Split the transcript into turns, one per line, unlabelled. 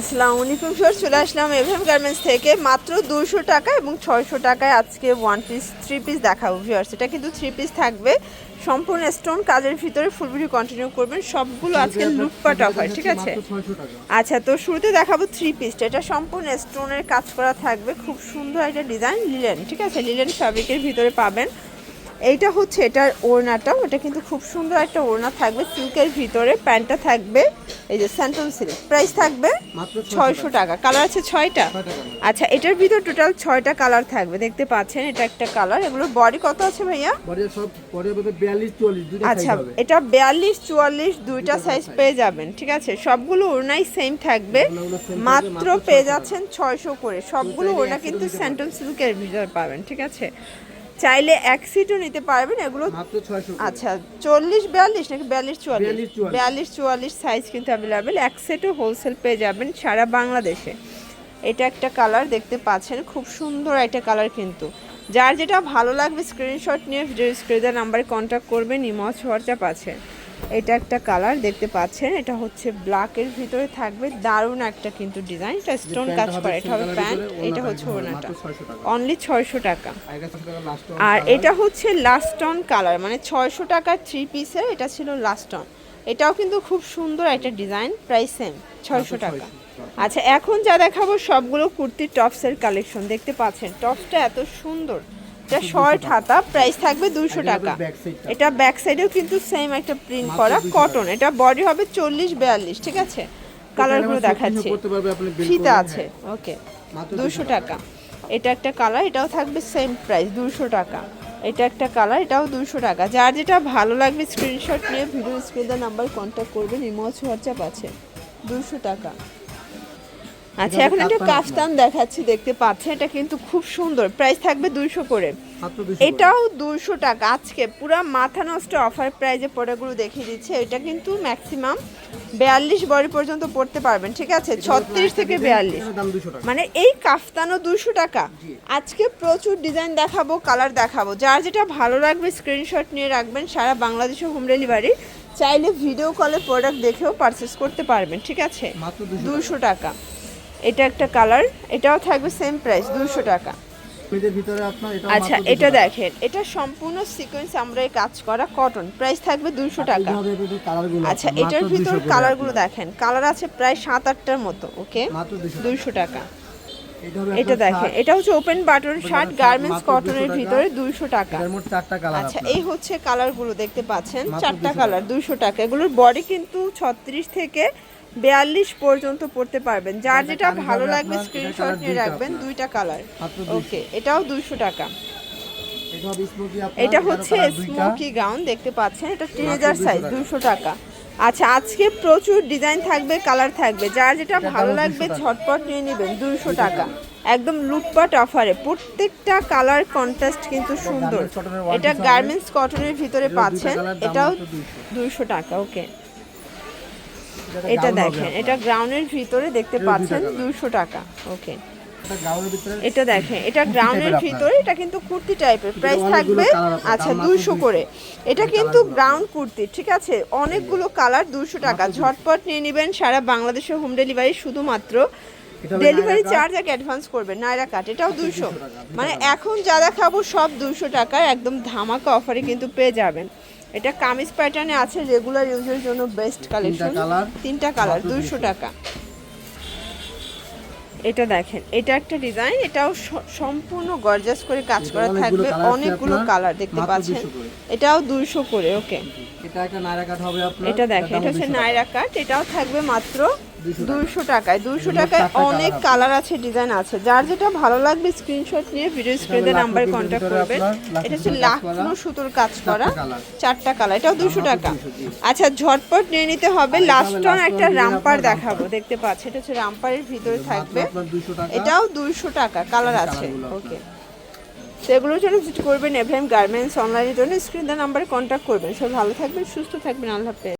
আসসালামু আলাইকুম স্যার চলে আসলাম এভএম গার্মেন্টস থেকে। মাত্র দুশো টাকা এবং ছয়শো টাকায় আজকে ওয়ান পিস থ্রি পিস দেখাবো ভিউয়ার্স। এটা কিন্তু থ্রি পিস থাকবে। সম্পূর্ণ স্টোন কাজের ভিতরে ফুল ভিডিও কন্টিনিউ করবেন। সবগুলো আজকে লুটপাট অফার ঠিক আছে? আচ্ছা তো শুরুতে দেখাবো থ্রি পিসটা এটা সম্পূর্ণ স্টোনের কাজ করা থাকবে। খুব সুন্দর একটা ডিজাইন লিলেন ঠিক আছে? লিলেন ফ্যাব্রিকের ভিতরে পাবেন। এইটা হচ্ছে এটার ওড়নাটা। ওটা কিন্তু খুব সুন্দর একটা ওড়না থাকবে। সিল্কের ভিতরে প্যান্টটা থাকবে। এই যে স্যান্টন সিল্ক। প্রাইস থাকবে ছয়শো টাকা। কালার আছে ছয়টা? আচ্ছা এটার ভিতর টোটাল ছয়টা কালার থাকবে। দেখতে পাচ্ছেন এটা একটা কালার। এগুলোর বডি কত আছে ভাইয়া?
বডি সব বডি হবে 42 44 দুটো
আচ্ছা এটা বিয়াল্লিশ চুয়াল্লিশ দুইটা সাইজ পেয়ে যাবেন ঠিক আছে? সবগুলো ওড়নাই সেম থাকবে। মাত্র পেয়ে
600
যাচ্ছেন ছয়শো করে। সবগুলো ওড়না কিন্তু স্যান্টন সিল্কের ভিতরে পাবেন ঠিক আছে? চাইলে এক সিটও নিতে পারবেন এগুলো
মাত্র 600 করে।
আচ্ছা চল্লিশ বিয়াল্লিশ নাকি বিয়াল্লিশ চুয়াল্লিশ? বিয়াল্লিশ চুয়াল্লিশ। সাইজ কিন্তু অ্যাভেলেবেল এক সেটও হোলসেল পেয়ে যাবেন সারা বাংলাদেশে। এটা একটা কালার দেখতে পাচ্ছেন খুব সুন্দর একটা কালার কিন্তু। যার যেটা ভালো লাগবে স্ক্রিনশট নিয়ে ভিডিও স্ক্রিনের নাম্বারে কন্ট্যাক্ট করবেন ইমজ হোয়াটসঅ্যাপ আছে। এটা একটা কালার দেখতে পাচ্ছেন এটা হচ্ছে ব্ল্যাকের ভিতরে থাকবে। দারুণ একটা কিন্তু ডিজাইন এটা স্টোন কাজ করা এটা হবে প্যান্ট এটা হচ্ছে
থাকবে
ওড়নাটা
600 টাকা।
অনলি ছয়শো টাকা। আর এটা হচ্ছে লাস্ট অন কালার মানে ছয়শো টাকার থ্রি পিসের এটা ছিল লাস্ট অন এটাও কিন্তু খুব সুন্দর একটা ডিজাইন প্রাইস সেম ছয়শো টাকা। আচ্ছা এখন যা দেখাবো সবগুলো কুর্তির টপসের কালেকশন দেখতে পাচ্ছেন টপসটা এত সুন্দর। এটা শর্ট হাতা প্রাইস থাকবে দুশো টাকা। এটা ব্যাক সাইডেও কিন্তু সেম একটা প্রিন্ট করা কটন এটা বডি হবে চল্লিশ বিয়াল্লিশ ঠিক আছে? কালারগুলো দেখাচ্ছি। ফিতা আছে।
হ্যাঁ।
ওকে দুশো টাকা। এটা একটা কালার এটাও থাকবে সেম প্রাইস দুশো টাকা। এটা একটা কালার এটাও দুশো টাকা। যার যেটা ভালো লাগবে স্ক্রিনশট নিয়ে ভিডিও স্ক্রিনের নাম্বার কন্ট্যাক্ট করবেন। ইমোজ হোয়াটসঅ্যাপ আছে। দুশো টাকা। আচ্ছা এখন একটা কাফতান দেখাচ্ছি দেখতে পাচ্ছেন এটা কিন্তু খুব সুন্দর। প্রাইস থাকবে দুশো করে।
200 করে।
এটাও দুশো টাকা। আজকে পুরা মাথা নষ্ট অফার প্রাইজে প্রোডাক্টগুলো দেখিয়ে দিচ্ছে। এটা কিন্তু ম্যাক্সিমাম বিয়াল্লিশ বডি পর্যন্ত পড়তে পারবেন ঠিক আছে? ছত্রিশ থেকে বিয়াল্লিশ।
এটার দাম 200 টাকা।
মানে এই কাফতানও দুশো টাকা। আজকে প্রচুর ডিজাইন দেখাবো কালার দেখাবো। যার যেটা ভালো লাগবে স্ক্রিনশট নিয়ে রাখবেন। সারা বাংলাদেশে হোম ডেলিভারি চাইলে ভিডিও কলে প্রোডাক্ট দেখেও পারচেস করতে পারবেন ঠিক আছে?
মাত্র 200
দুশো টাকা। এটা একটা কালার এটাও থাকবে সেম প্রাইস দুশো টাকা। আচ্ছা এটা দেখেন এটা সম্পূর্ণ সিকোয়েন্স আমরা কাজ করা কটন প্রাইস থাকবে দুশো টাকা। আচ্ছা এটার ভিতর কালারগুলো দেখেন কালার আছে প্রায় সাত আটটার মতো ওকে
মাত্র 200
দুইশো টাকা।
এটা
দেখেন এটা হচ্ছে ওপেন বাটন শার্ট গার্মেন্টস
মাত্র 200
কটনের ভিতরে দুইশো টাকা। আচ্ছা এই হচ্ছে কালারগুলো দেখতে পাচ্ছেন চারটা কালার দুইশো টাকা। এগুলোর বডি কিন্তু ছত্রিশ থেকে বিয়াল্লিশ পর্যন্ত পড়তে পারবেন। যার যেটা ভালো লাগবে স্ক্রিনশট নিয়ে রাখবেন দুইটা কালার ওকে এটাও দুইশো টাকা।
এটা
হচ্ছে স্মোকি গাউন দেখতে পাচ্ছেন এটা টিনেজার সাইজ। দুশো টাকা। আচ্ছা আজকে প্রচুর ডিজাইন থাকবে কালার থাকবে। যার যেটা ভালো লাগবে
200 টাকা।
ঝটপট নিয়ে নেবেন দুশো টাকা। একদম লুটপাট অফারে প্রত্যেকটা কালার কন্ট্রাস্ট কিন্তু সুন্দর। এটা গার্মেন্টস কটনের ভিতরে পাচ্ছেন এটাও
মাত্র 200
দুশো টাকা ওকে এটা দেখেন এটা গ্রাউন্ডের ভিতরে দেখতে পাচ্ছেন দুশো টাকা ওকে।
এটা
দেখেন এটা গ্রাউন্ডের ভিতরে এটা কিন্তু কুর্তি টাইপের প্রাইস থাকবে আচ্ছা দুইশো করে। এটা কিন্তু। গ্রাউন্ড কুর্তি ঠিক আছে? অনেকগুলো কালার দুশো টাকা। ঝটপট নিয়ে নেবেন সারা বাংলাদেশে হোম ডেলিভারি শুধুমাত্র। ডেলিভারি চার্জ এক অ্যাডভান্স করবেন নাইরা কাট এটাও দুশো মানে এখন যা দেখাবো সব দুশো টাকার একদম ধামাকা অফারে কিন্তু পেয়ে যাবেন। এটা কামিজ প্যাটার্নে আছে রেগুলার ইউজের জন্য বেস্ট কালেকশন তিনটা কালার
দুইশো
টাকা। এটা দেখেন এটা একটা ডিজাইন এটাও সম্পূর্ণ গর্জাস করে কাজ করা থাকবে। অনেকগুলো কালার দেখতে পাচ্ছেন। এটাও দুইশো করে ওকে
এটা একটা নাইরা কাট হবে আপনার
এটা দেখেন এটা হচ্ছে নাইরা কাট এটাও থাকবে মাত্র
200 টাকা।
দুইশো টাকায় দুইশো টাকায় অনেক কালার আছে ডিজাইন আছে। যার যেটা ভালো লাগবে স্ক্রিনশট নিয়ে ভিডিও স্ক্রিনে নাম্বারে কন্ট্যাক্ট করবেন এটা হচ্ছে
লাখনো
সুতোর কাজ করা। চারটা কালার এটাও দুশো টাকা। আচ্ছা ঝটপট নিয়ে নিতে হবে। লাস্ট অন একটা রামপার দেখাবো। দেখতে পাচ্ছি এটা হচ্ছে রামপারের ভিতরে থাকবে।
আপনার 200 টাকা।
এটাও দুইশো টাকা কালার আছে। ওকে সেগুলোর জন্য ভিজিট করবেন এফএম গার্মেন্টস অনলাইনের জন্য। স্ক্রিন নাম্বারে কন্ট্যাক্ট করবেন। সব ভালো থাকবেন সুস্থ থাকবেন। আল্লাহ হাফেজ।